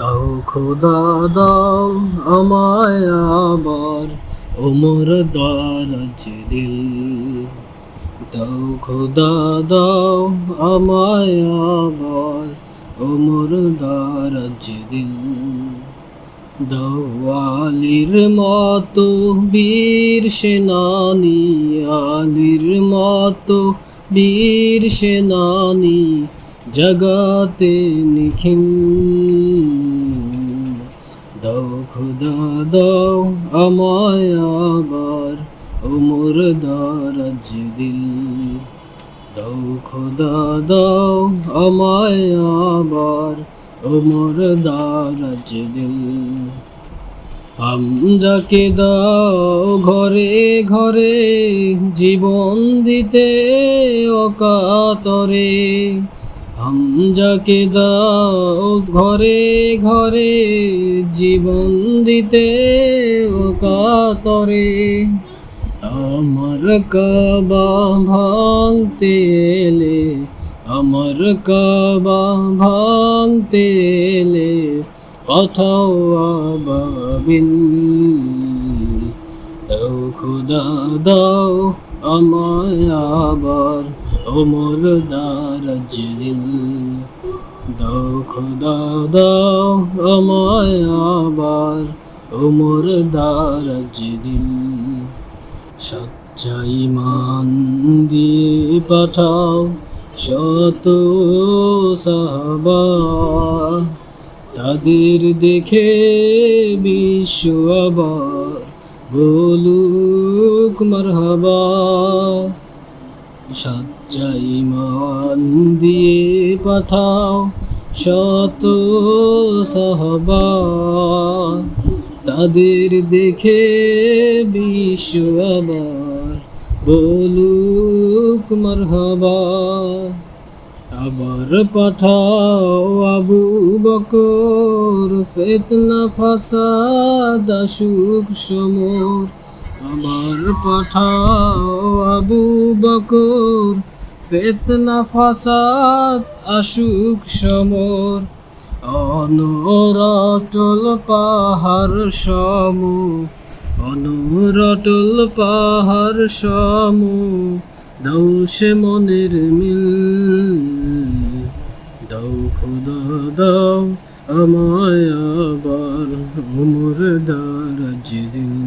দাও খোদা, দাও আমায় আবার ওমর দারাজ দিল। দাও খোদা, দাও আমায় আবার ওমর দারাজ দিল। দওয়ালির মতো বীর সেনানি, আলির মতো বীর সেনানি জগাতে নিখিল। দাও খুদা দাও আমায় আবার ওমর দারাজ দিল। দাও খোদা দাও আমায় আবার ওমর দারাজ দিল। হামজাকে দাও ঘরে ঘরে জীবন দিতে অকাতরে হামজাকে দাও ঘরে ঘরে, জীবন দিতে অকাতরে। আমার কাবা ভাঙতে এলে, আমার কাবা ভাঙতে এলে পাঠাও আবাবিল। দাও খুদা, দাও আমায় আবার ওমর দারাজ দিল দাও খুদা দাও আবার ওমর দারাজ দিল সচ্চাই মান দিয়ে পাঠাও শত সাহাবা তাদের দেখে বিশ্ব আবার, বলুক মারহাবা। সচ্চাই মান দিয়ে পাঠাও শত সাহাবা তাদের দেখে বিশ্ব আবার বলুক মারহাবা। আবার পাঠাও আবু বকর ফেতনা ফাসাদ আসুক সমর। আবার পাঠাও আবু বকর ফেতনা, ফাসাদ আসুক সমর অনরটল পাহাড় সমু অনুরটল পাহাড় সমু দাও সে মনের মিল, দাও খুদা, দাও আমায় উমর দারাজ দিল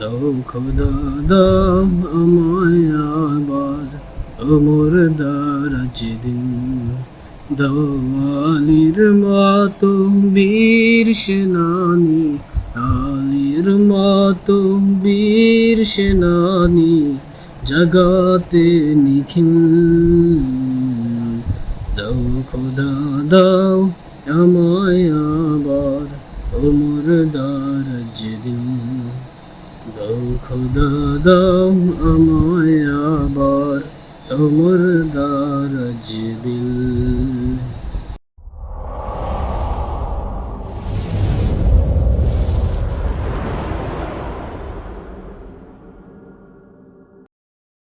দাও খুদা, দাও আমায় আবার উমর দারাজ দিল দওয়ালির মতো বীর সেনানি আলির মতো বীর সেনানি জগাতে নিখিল দাও খোদা দাও আমায় আবার ওমর দারাজ দিল দাও খোদা দাও আমায় उम्र दारज दिल